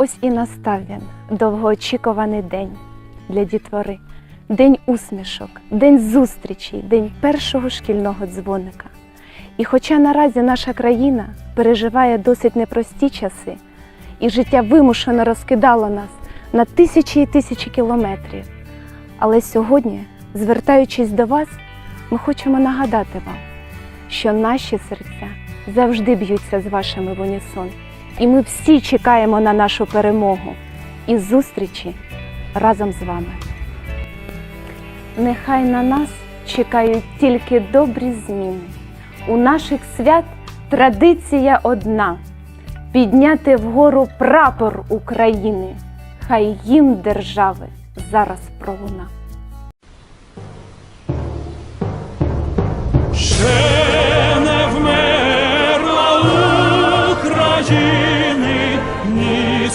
Ось і настав він, довгоочікуваний день для дітвори, день усмішок, день зустрічей, день першого шкільного дзвоника. І хоча наразі наша країна переживає досить непрості часи, і життя вимушено розкидало нас на тисячі і тисячі кілометрів, але сьогодні, звертаючись до вас, ми хочемо нагадати вам, що наші серця завжди б'ються з вашими в унісон, і ми всі чекаємо на нашу перемогу і зустрічі разом з вами. Нехай на нас чекають тільки добрі зміни. У наших свят традиція одна підняти вгору прапор України. Хай гімн держави зараз пролуна. Ще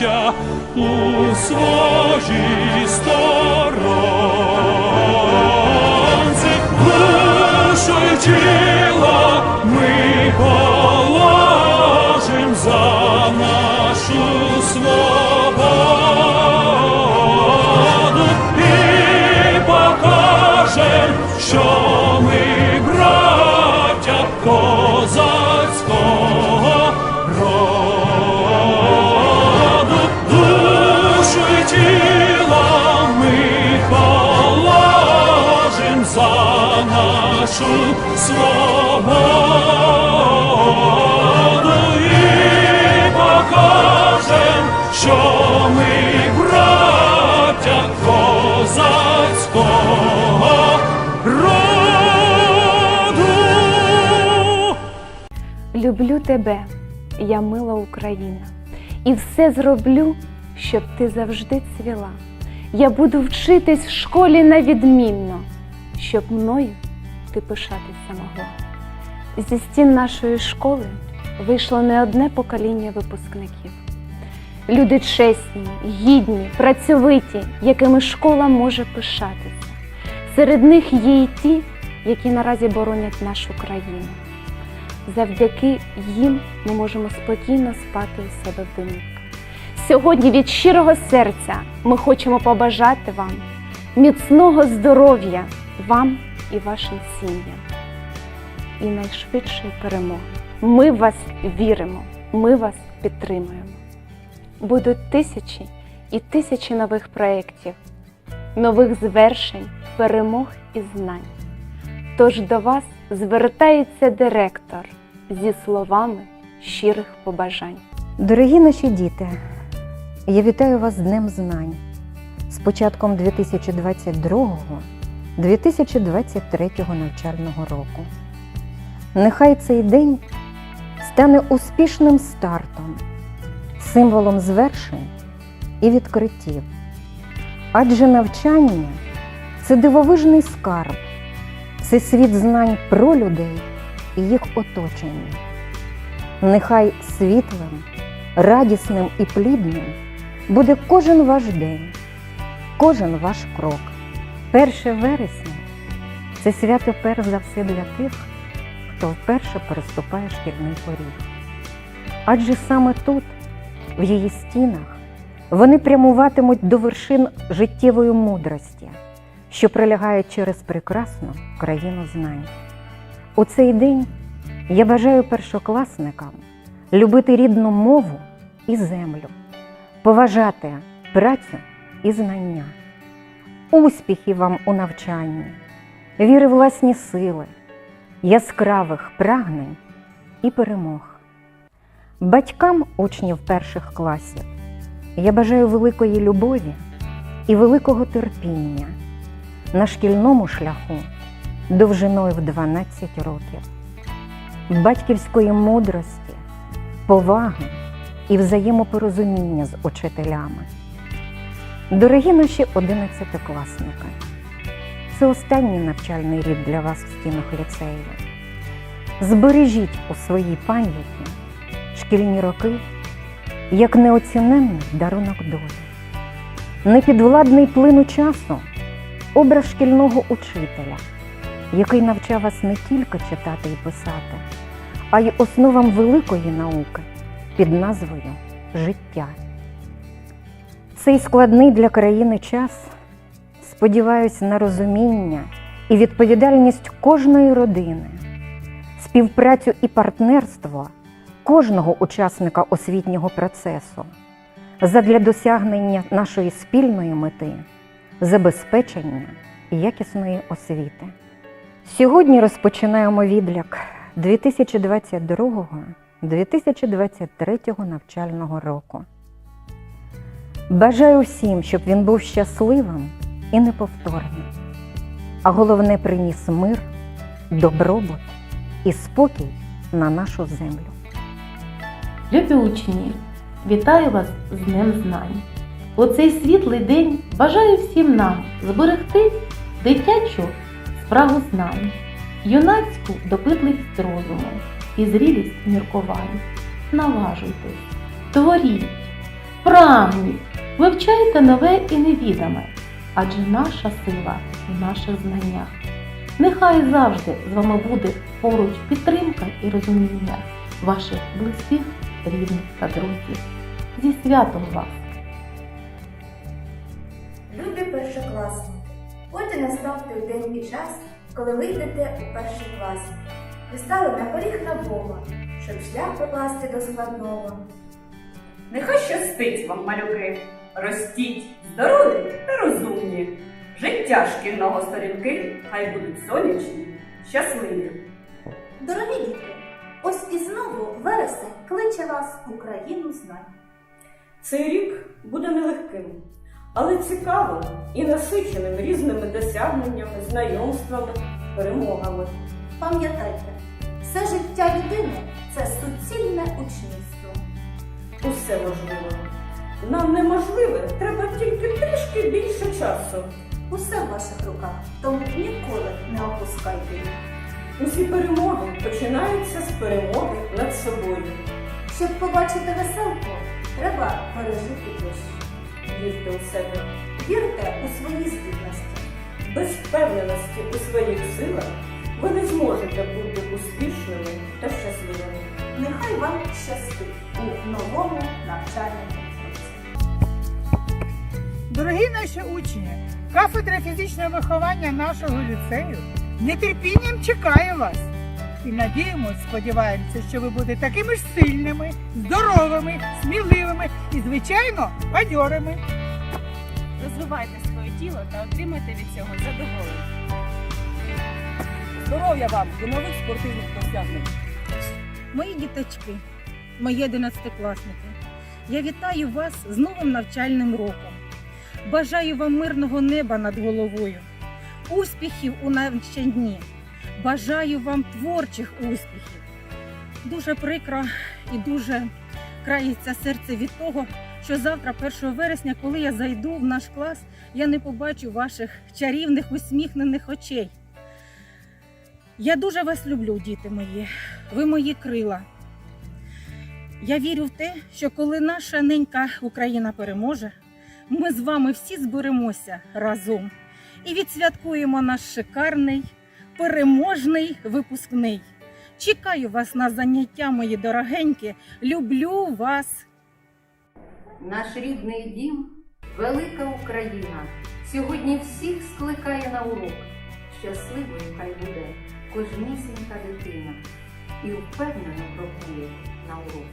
браття, у своїй сторонці, душу й тіло ми положим за нашу свободу нашу свободу і покажем, що ми браття козацького роду. Люблю тебе, я мила Україна, і все зроблю, щоб ти завжди цвіла. Я буду вчитись в школі на відмінно, щоб мною ти пишатися могла. Зі стін нашої школи вийшло не одне покоління випускників. Люди чесні, гідні, працьовиті, якими школа може пишатися. Серед них є і ті, які наразі боронять нашу країну. Завдяки їм ми можемо спокійно спати у себе в домівках. Сьогодні від щирого серця ми хочемо побажати вам міцного здоров'я вам і вашим сім'ям і найшвидшої перемоги. Ми в вас віримо, ми вас підтримуємо. Будуть тисячі і тисячі нових проєктів, нових звершень, перемог і знань. Тож до вас звертається директор зі словами щирих побажань. Дорогі наші діти, я вітаю вас з Днем Знань з початком 2022-2023 навчального року. Нехай цей день стане успішним стартом, символом звершень і відкриттів. Адже навчання це дивовижний скарб, це світ знань про людей і їх оточення. Нехай світлим, радісним і плідним буде кожен ваш день, кожен ваш крок. 1 вересня це свято перш за все для тих, хто вперше переступає шкільний поріг. Адже саме тут, в її стінах, вони прямуватимуть до вершин життєвої мудрості, що пролягають через прекрасну країну знань. У цей день я бажаю першокласникам любити рідну мову і землю, поважати працю і знання, успіхів вам у навчанні, віри в власні сили, яскравих прагнень і перемог. Батькам учнів перших класів я бажаю великої любові і великого терпіння на шкільному шляху довжиною в 12 років. батьківської мудрості, поваги і взаємопорозуміння з учителями. Дорогі наші одинадцятикласники, це останній навчальний рік для вас в стінах ліцею. Збережіть у своїй пам'яті шкільні роки як неоціненний дарунок долі. Непідвладний плину часу образ шкільного учителя, який навчав вас не тільки читати і писати, а й основам великої науки під назвою Життя. Цей складний для країни час сподіваюся на розуміння і відповідальність кожної родини, співпрацю і партнерство кожного учасника освітнього процесу задля досягнення нашої спільної мети забезпечення якісної освіти. Сьогодні розпочинаємо відлік 2022-2023 навчального року. Бажаю всім, щоб він був щасливим і неповторним, а головне приніс мир, добробут і спокій на нашу землю. Любі учні, вітаю вас з Днем Знань. У цей світлий день бажаю всім нам зберегти дитячу спрагу знань, юнацьку допитливість розуму і зрілість міркувань. Наважуйтесь, творіть, прагніть, вивчайте нове і невідоме, адже наша сила в наших знаннях. Нехай завжди з вами буде поруч підтримка і розуміння ваших близьких, рідних та друзів. Зі святом вас! Любі першокласники, от і настав той день і час, коли ви йдете у перший клас. Ви стали на поріг нового, щоб шлях покласти до складного. Нехай щастить вам, малюки, ростіть здорові та розумні. Життя шкільного сторінки хай будуть сонячні, щасливі. Дорогі діти, ось і знову вересень кличе вас у країну знань. Цей рік буде нелегким, але цікавим і насиченим різними досягненнями, знайомствами, перемогами. Пам'ятайте, все життя людини це суцільне учнівство. Усе можливо. Нам неможливе, треба тільки трішки більше часу. Усе в ваших руках, тому ніколи не опускайте їх. Усі перемоги починаються з перемоги над собою. Щоб побачити веселку, треба пережити дощ. Вірте у себе, Вірте у свої здібності. без впевненості у своїх силах ви не зможете бути успішними та щасливими. Нехай вам щастить у новому навчальному. Дорогі наші учні, кафедра фізичного виховання нашого ліцею нетерпінням чекає вас. І надіємось, сподіваємося, що ви будете такими ж сильними, здоровими, сміливими і, звичайно, бадьорими. розвивайте своє тіло та отримайте від цього задоволення. Здоров'я вам і нових спортивних досягнень! Мої діточки, мої одинадцятикласники, я вітаю вас з новим навчальним роком. Бажаю вам мирного неба над головою, успіхів у навчанні. Бажаю вам творчих успіхів. Дуже прикро і дуже крається серце від того, що завтра, 1 вересня, коли я зайду в наш клас, я не побачу ваших чарівних усміхнених очей. Я дуже вас люблю, діти мої. Ви мої крила. Я вірю в те, що коли наша ненька Україна переможе, ми з вами всі зберемося разом і відсвяткуємо наш шикарний, переможний випускний. Чекаю вас на заняття, мої дорогенькі. Люблю вас. Наш рідний дім, велика Україна, сьогодні всіх скликає на урок. Щасливою хай буде кожнісінька дитина і впевнено крокує на урок.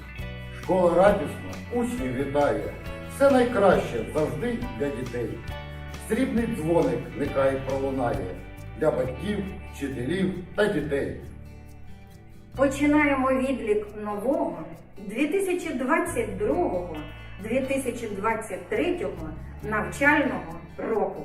Школа радісна, учнів вітає. Все найкраще завжди для дітей. Срібний дзвоник нехай пролунає для батьків, вчителів та дітей. Починаємо відлік нового 2022-2023 навчального року.